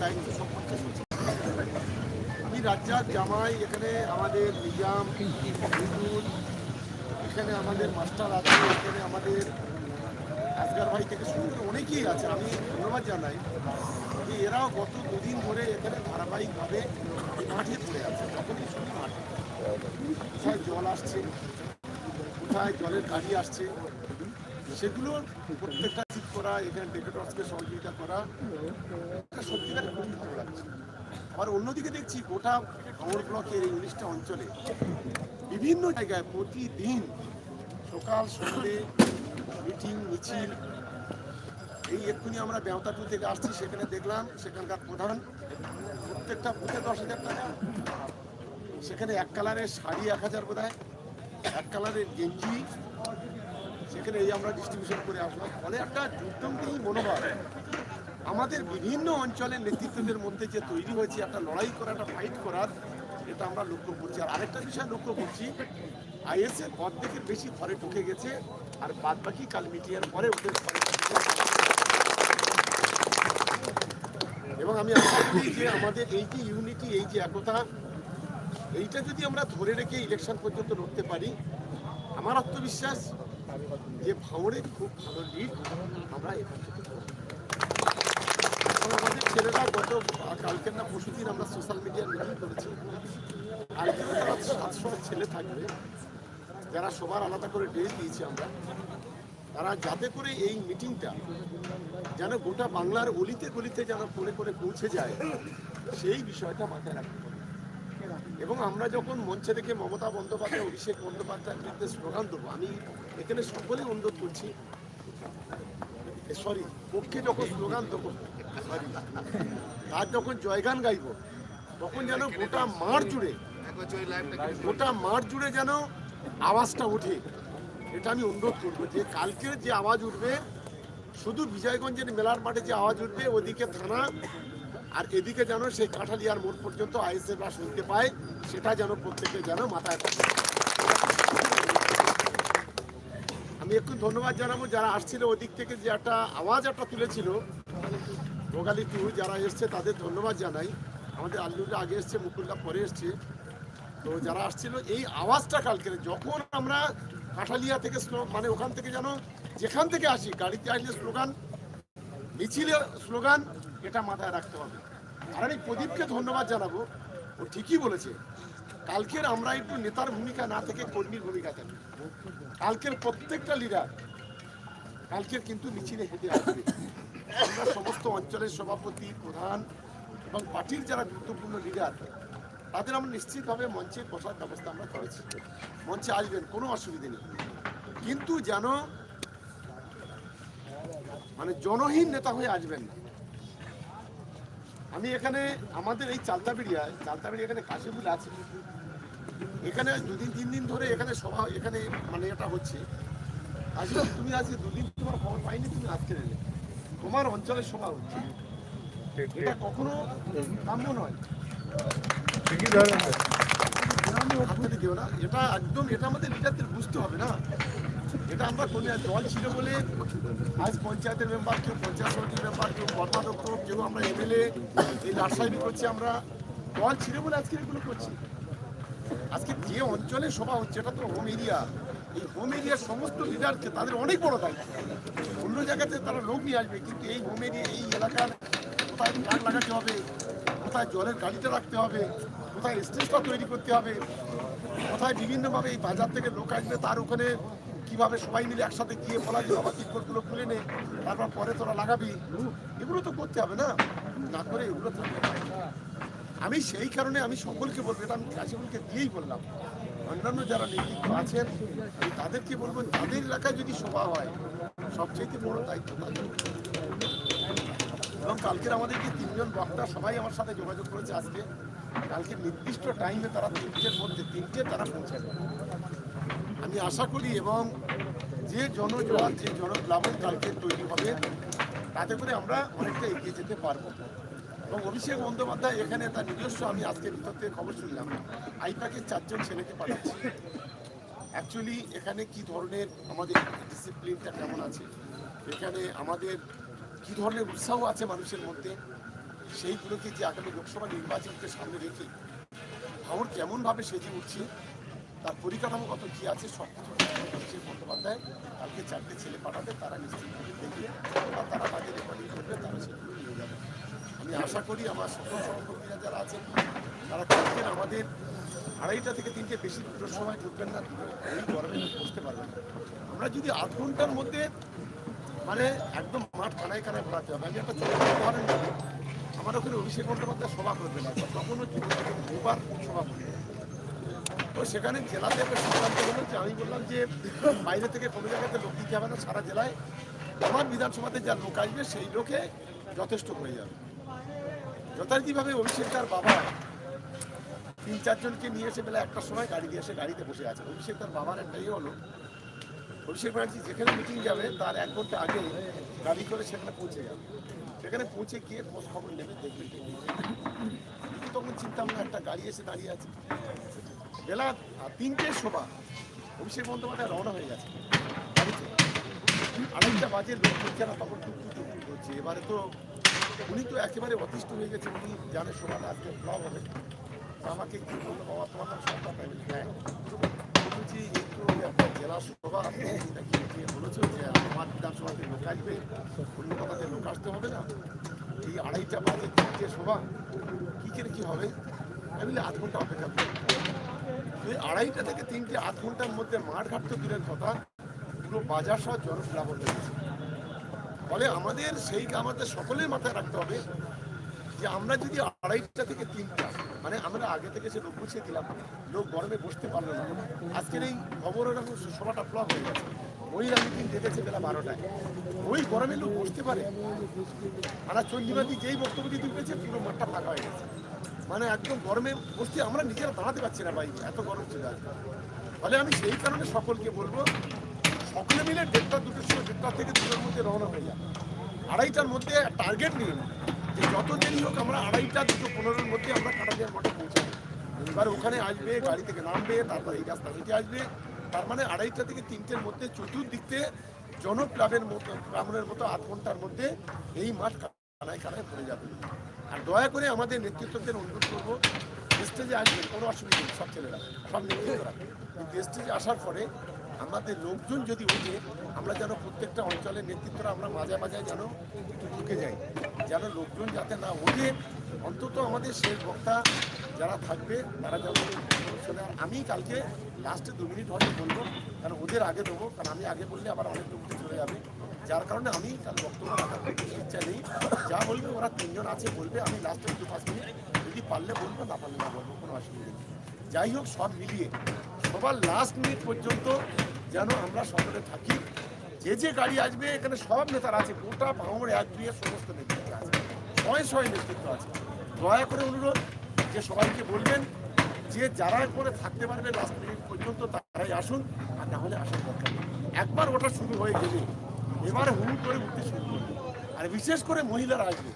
দায়িত্ব সম্পর্কে সচেতন আমি রাজ্জাক, জামাই, এখানে আমাদের নিজাম বিদুল এখানে আমাদের মাস্টার আছে, এখানে আমাদের আসগার ভাই থেকে শুরু করে অনেকেই আছে, আমি ধন্যবাদ জানাই। যে এরাও গত দুদিন ধরে এখানে ধারাবাহিকভাবে মাঠে পড়ে আছে যখনই শুনি মাঠে। কোথায় জল আসছে, কোথায় জলের গাড়ি আসছে সেগুলো প্রত্যেকটা ঠিক করা, এখানে ডেকেটর্সকে সহযোগিতা করা, এটা সত্যিকার খুবই ভালো লাগছে। আবার অন্যদিকে দেখছি গোটা খবর ব্লকের এই উনিশটা অঞ্চলে বিভিন্ন জায়গায় প্রতিদিন সকাল, সন্ধ্যে মিটিং মিছিল, এই এক্ষুনি আমরা বেওতাটু থেকে আসছি, সেখানে দেখলাম সেখানকার প্রধান। প্রত্যেকটা বুথে দশ হাজার টাকা। সেখানে এক কালারের শাড়ি এক হাজার বোধ এক কালারের গেঞ্জি সেখানে এই আমরা ডিস্ট্রিবিউশন করে আসলাম ফলে একটা যুদ্ধমূলক মনোভাব। আমাদের বিভিন্ন অঞ্চলের নেতৃত্বদের মধ্যে যে তৈরি হয়েছে, একটা লড়াই করা, একটা ফাইট করার এটা আমরা লক্ষ্য করছি। আর আরেকটা বিষয় লক্ষ্য করছি আইএসএফ অর্ধেকের বেশি ঘরে ঢুকে গেছে, আর বাদ বাকি কাল মিটিয়ার পরে ওদের ঘরে এবং আমি যে আমাদের এই যে ইউনিটি এই যে একতা, এইটা যদি আমরা ধরে রেখে ইলেকশন পর্যন্ত লড়তে পারি, আমার আত্মবিশ্বাস যে ভাঙড়ের খুব ভালো লিড আমরা এখান আমাদের ছেলেরা গত কালকের না পরশু দিন আমরা সোশ্যাল মিডিয়ার মিটিং করেছি। আজকে তারা সাতশো ছেলে থাকবে, যারা সবার আলাদা করে ডেট দিয়েছি আমরা, তারা যাতে করে এই মিটিংটা যেন গোটা বাংলার অলিতে গলিতে যেন করে করে পৌঁছে যায়, সেই বিষয়টা মাথায় রাখতে এবং আমরা যখন মঞ্চে থেকে মমতা বন্দ্যোপাধ্যায়, অভিষেক বন্দ্যোপাধ্যায়ের বিরুদ্ধে স্লোগান দেবো, আমি এখানে সকলেই অনুরোধ করছি সরি পক্ষে যখন স্লোগান দেবো সরি তার যখন জয়গান গাইব, তখন যেন গোটা মাঠ জুড়ে, গোটা মাঠ জুড়ে যেন আওয়াজটা ওঠে, এটা আমি অনুরোধ করব। যে কালকের যে আওয়াজ উঠবে, শুধু বিজয়গঞ্জের মেলার মাঠে যে আওয়াজ উঠবে, ওদিকে থানা আর এদিকে যেন সেই কাঁঠালিয়ার মোড় পর্যন্ত আইএসএফরা শুনতে পায়, সেটা যেন প্রত্যেকে যেন মাথায় থাকে। আমি একটু ধন্যবাদ জানাব যারা আসছিল, ওদিক থেকে যে একটা আওয়াজ একটা তুলেছিল, ভোগালী টু, যারা এসছে তাদের ধন্যবাদ জানাই। আমাদের আল্লুরা আগে এসছে মুকুলদা পরে এসছে। তো যারা আসছিল, এই আওয়াজটা কালকে যখন আমরা কাঁঠালিয়া থেকে মানে ওখান থেকে যেন যেখান থেকে আসি, গাড়িতে আসলে স্লোগান, মিছিলে স্লোগান এটা মাথায় রাখতে হবে। আর আমি প্রদীপকে ধন্যবাদ জানাব, ও ঠিকই বলেছে, কালকের আমরা একটু নেতার ভূমিকা না থেকে কর্মীর ভূমিকা থাকি কালকের প্রত্যেকটা লিডার কালকের কিন্তু মিছিলে হেঁটে আসবে। আমরা সমস্ত অঞ্চলের সভাপতি, প্রধান এবং পার্টির যারা গুরুত্বপূর্ণ লিডার তাদের আমরা নিশ্চিতভাবে মঞ্চে বসার ব্যবস্থা আমরা করেছি। মঞ্চে আসবেন, কোনো অসুবিধে নেই। কিন্তু যেন মানে জনহীন নেতা হয়ে আসবেন না। আমি এখানে আমাদের এই চালতাবিড়িয়ায় চালতাবিড়ি এখানে কাশিমুল আছে। এখানে দুদিন তিন দিন ধরে এখানে সভা এখানে মানে এটা হচ্ছে। আসলে তুমি আজকে দুদিন তোমার খবর পাইনি তুমি আজকে এলে। তোমার অঞ্চলের সভা হচ্ছে। এটা কখনো কাম্য নয়। দিও না। এটা একদম এটা আমাদের লিডারদের বুঝতে হবে না। এটা আমরা কোনো দল ছিল বলে আজ পঞ্চায়েতের মেম্বার কেউ পঞ্চায়েত সমিতির মেম্বার কেউ কর্মাধ্যক্ষ কেউ আমরা এমএলএ, এই লাটসাইবি করছি আমরা। দল ছিল বলে আজকে এগুলো করছি। আজকে যে অঞ্চলে সভা হচ্ছে, এটা তো হোম এরিয়া এই হোম এরিয়ার সমস্ত লিডারকে তাদের অনেক বড় দায়িত্ব। অন্য জায়গাতে তারা লোক নিয়ে আসবে, কিন্তু এই হোম এরিয়া এই এলাকার কোথায় ফ্ল্যাট লাগাতে হবে, কোথায় জলের গাড়িটা রাখতে হবে, কোথায় স্টেজটা তৈরি করতে হবে, কোথায় বিভিন্নভাবে এই বাজার থেকে লোক আসবে, তার ওখানে কীভাবে সবাই মিলে একসাথে গিয়ে বলা যে বাবা তিরপলগুলো খুলে নে, তারপর পরে তোরা লাগাবি। এগুলো তো করতে হবে না। না করে এগুলো তো আমি সেই কারণে আমি সকলকে বলব, এটা আমি কাশিমুলকে দিয়েই বললাম। অন্যান্য যারা নেতৃত্ব আছেন, আমি তাদেরকে বলব, তাদের এলাকায় যদি সভা হয় সবচেয়ে বড় দায়িত্ব তাদের। এবং কালকের আমাদের যে তিনজন বক্তা সবাই আমার সাথে যোগাযোগ করেছে আজকে। কালকে নির্দিষ্ট টাইমে তারা তিনটের মধ্যে, তিনটে তারা পৌঁছাবে। আমি আশা করি এবং যে জনজোয়ার, যে জনপ্লাবন কালকে তৈরি হবে, তাতে করে আমরা অনেকটা এগিয়ে যেতে পারব। এবং অভিষেক বন্দ্যোপাধ্যায় এখানে তার নিজস্ব, আমি আজকে ভিতর থেকে খবর শুনলাম আইপাকে চারজন ছেলেকে পাঠাচ্ছি। অ্যাকচুয়ালি এখানে কি ধরনের আমাদের ডিসিপ্লিনটা কেমন আছে? এখানে আমাদের কি ধরনের উৎসাহ আছে মানুষের মধ্যে? সেইগুলোকে যে আগামী লোকসভা নির্বাচনকে সামনে রেখে ভাঙর কেমনভাবে সেজে উঠছে তার পরিকাঠামোগত কী আছে সব কিছু অভিষেক বন্দ্যোপাধ্যায় কালকে চারটে ছেলে পাঠাবে, তারা নিশ্চিতভাবে দেখবে বা তারা তাদের রেকর্ডিং করবে, তারা সেগুলো নিয়ে যাবে। আমি আশা করি আমার সকল সহকর্মীরা যারা আছেন, তারা কালকে আমাদের আড়াইটা থেকে তিনটে বেশি দুটোর সময় ঢুকবেন না এই গরমে বসতে পারবেন না। আমরা যদি আধ ঘণ্টার মধ্যে মানে একদম মাঠ কানায় কানায় ভরাতে হবে, আমি একটা ছোট উদাহরণ আমার ওখানে অভিষেক বন্দ্যোপাধ্যায় সভা করবে না, তখনও দুবার সভা করবে। তো সেখানে জেলাতে একটা সিদ্ধান্ত হলো যে আমি বললাম যে বাইরে থেকে কোনো জায়গাতে লোক দিতে হবে না, সারা জেলায় আমার বিধানসভাতে যা লোক আসবে সেই লোকে যথেষ্ট হয়ে যাবে। যথারীতিভাবে অভিষেক তার বাবা তিন চারজনকে নিয়ে এসে বেলা একটার সময় গাড়ি দিয়ে এসে গাড়িতে বসে আছে। অভিষেক তার বাবার একটা ইয়ে হলো, অভিষেক ব্যানার্জি যেখানে মিটিং যাবে তার এক ঘণ্টা আগে গাড়ি করে সেখানে পৌঁছে যাবে। সেখানে পৌঁছে গিয়ে খোঁজ খবর নেবে, দেখবে। কিন্তু তখন চিন্তা ভাবনা, একটা গাড়ি এসে দাঁড়িয়ে আছে। বেলা তিনটের সভা অভিষেক বন্দ্যোপাধ্যায় রওনা হয়ে গেছে। আড়াইটা বাজে লোক না তখন টুকটুক করছে এবারে তো উনি তো একেবারে অতিষ্ঠ হয়ে গেছে উনি জানে সভাটা আজকে ফ্লপ হবে। আমাকে কি বলল বাবা তোমার নাম তাই হ্যাঁ। বলছি এই তো একটা জেলা সভা নাকি যে বলেছ যে আমার বিধানসভাতে লোক আসবে অন্য কথাতে লোক আসতে হবে না। এই আড়াইটা বাজে তিনটে সভা কী করে কী হবে? আমি আধ ঘণ্টা অপেক্ষা করি। আড়াইটা থেকে তিনটে আধ ঘণ্টার মধ্যে মাঠ তো দূরের কথা, পুরো বাজার সহ জনপ্লাবন হয়ে গেছে। ফলে আমাদের সেই আমাদের সকলেই মাথায় রাখতে হবে যে আমরা যদি আড়াইটা থেকে তিনটা মানে আমরা আগে থেকে সে লোক গুছিয়ে দিলাম, লোক গরমে বসতে পারল না। আজকের এই খবরের এখন সভাটা ফ্লপ হয়ে গেছে। মহিলা মিটিং ডেকেছে বেলা বারোটায়। ওই গরমে লোক বসতে পারে। আর চন্ডিবাদী যেই বক্তব্য দিয়ে তুলেছে পুরো মাঠটা ফাঁকা হয়ে গেছে। মানে একদম গরমে বসতে আমরা নিজেরা দাঁড়াতে পারছি না ভাই, এত গরম ছিল ফলে আমি সেই কারণে সকলকে বলব, সকলে মিলে দেড়টা, দুটোর সময় দেড়টা থেকে দুটোর মধ্যে রওনা হয়ে যায় আড়াইটার মধ্যে টার্গেট নিয়ে যে যত দেরি হোক আমরা আড়াইটা, দুটো, পনেরোর মধ্যে আমরা কাটালিয়ার মঠে পৌঁছাবো এবার ওখানে আসবে, গাড়ি থেকে নামবে, তারপর এই রাস্তা হেঁটে আসবে। তার মানে আড়াইটা থেকে তিনটের মধ্যে চতুর্দিক থেকে জনক্লাবের মতো প্রাঙ্গণের মতো আধ ঘণ্টার মধ্যে এই মাঠ আর দয়া করে আমাদের নেতৃত্বদের অনুরোধ করব, স্টেজে আসবে কোনো অসুবিধা নেই, সব ছেলেরা, সব নেতৃত্বরা। কিন্তু আসার পরে আমাদের লোকজন যদি ওঠে, আমরা যেন প্রত্যেকটা অঞ্চলের নেতৃত্বরা আমরা মাঝে মাঝে যেন একটু ঢুকে যাই। যেন লোকজন যাতে না ওঠে, অন্তত আমাদের শেষ বক্তা যারা থাকবে, তারা যেন আমি কালকে লাস্টে দু মিনিট হয়তো বলব, কারণ ওদের আগে দেবো, কারণ আমি আগে বললে আবার অনেক লোক চলে যাবে। যার কারণে আমি কাল বক্তব্য রাখার ইচ্ছা নেই। যা বলবে ওরা তিনজন আছে, বলবে, আমি লাস্টে দু পাঁচ মিনিট। যদি পারলে বলব, না পারলে না বলব, কোনো অসুবিধা নেই। যাই হোক, সব মিলিয়ে সবার লাস্ট মিনিট পর্যন্ত যেন আমরা সকলে থাকি। যে যে গাড়ি আসবে, এখানে সব নেতারা আছে, গোটা ভাঙড় এক দুইয়ের সমস্ত নেতৃত্ব আছে। শয়ে শয়ে নেতৃত্ব আছে। দয়া করে অনুরোধ যে সবাইকে বলবেন, যে যারা করে থাকতে পারবে লাস্ট মিনিট পর্যন্ত, তারাই আসুন। আর না হলে আসার দরকার একবার ওটা শুরু হয়ে গেলে এবার হুড় করে উঠতে শুরু করবে আর বিশেষ করে মহিলারা আসবে।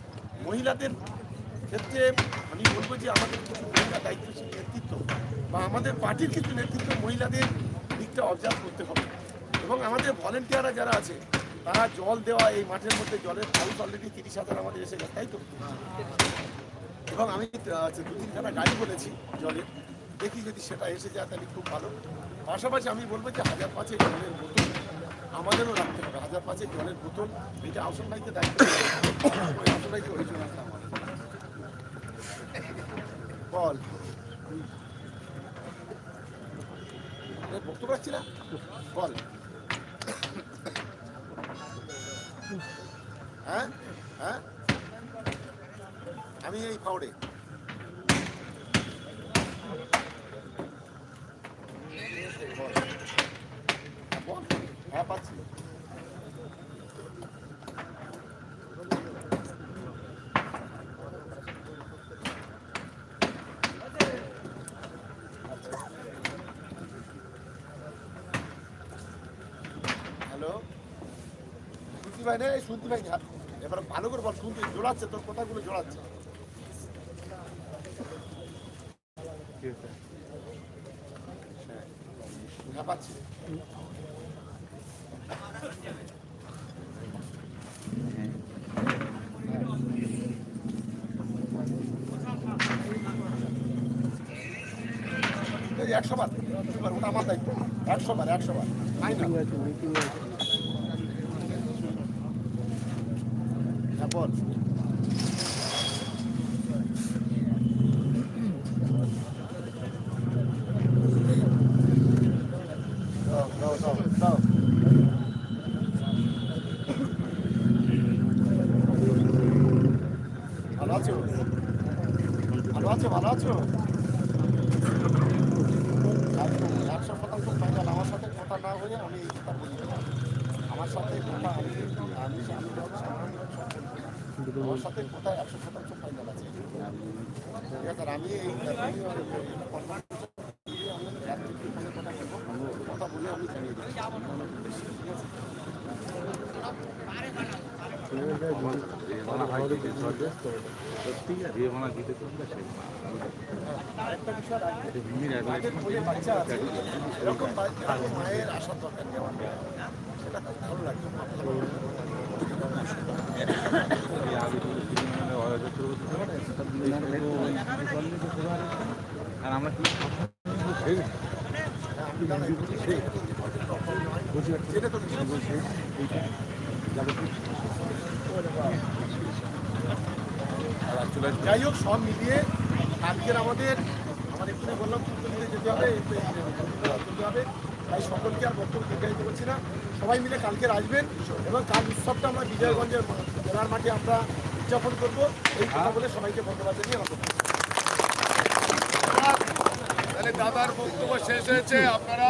মহিলাদের ক্ষেত্রে আমি বলব যে আমাদের কিছু মহিলা দায়িত্বশীল নেতৃত্ব বা আমাদের পার্টির কিছু নেতৃত্ব মহিলাদের দিকটা অবজার্ভ করতে হবে। এবং আমাদের ভলেন্টিয়াররা যারা আছে, তারা জল দেওয়া, এই মাঠের মধ্যে জলের পাইপ অলরেডি তিরিশ হাজার আমাদের এসে গেছে, তাই তো? এবং আমি দু তিনখানা গাড়ি বলেছি জলের দেখি যদি সেটা এসে যায় তাহলে খুব ভালো। পাশাপাশি আমি বলব যে হাজার পাঁচেক জলের বোতল আমাদেরও রাখতে হবে। হাজার পাঁচেক জলের বোতল, এটা আউসন ভাইকে দায়িত্ব আউসন ভাইকে ওই জন্য হবে। বল। বক্তব্য রাখছি না? বল। হ্যাঁ? হ্যাঁ? আমি এই ফাউডে বল বল হ্যাঁ পাচ্ছি হ্যালো? শুনতে পাই না এই শুনতে পাই না এবার ভালো করে বল শুনতে জোড়াচ্ছে তোর কথাগুলো জোড়াচ্ছে? হ্যাঁ পাচ্ছি। একশো বার ওটা আমার দায়িত্ব। একশো বার একশো বার। তারপর? আছো ভালো আছো? একশো শতাংশ ফাইনাল আমার সাথে কথা না হয়ে আমি এই কথা বলি আমার সাথে কথা আমি আমি। আমার সাথে কথা একশো শতাংশ ফাইনাল আছে। ঠিক আছে আমি এই কথা বলে আমি জানিয়ে দিচ্ছি। এরকম মায়ের আসার দরকার নেই আমার। সেটা খুব ভালো লাগবে আমার ভালো লাগবে। আর আমরা কি আমি জানি, যাই হোক সব মিলিয়ে আজকের আমাদের আমার এখানে বললাম পুজোতে যেতে হবে যেতে হবে। তাই সকলকে আর বক্তব্য দীর্ঘায়িত করছি না। সবাই মিলে কালকে আসবেন এবং কাল উৎসবটা আমরা বিজয়গঞ্জের জেলার মাঠে আমরা উদযাপন করব। এই কথা বলে সবাইকে ধন্যবাদ জানিয়ে তাহলে দাদার বক্তব্য শেষ হয়েছে আপনারা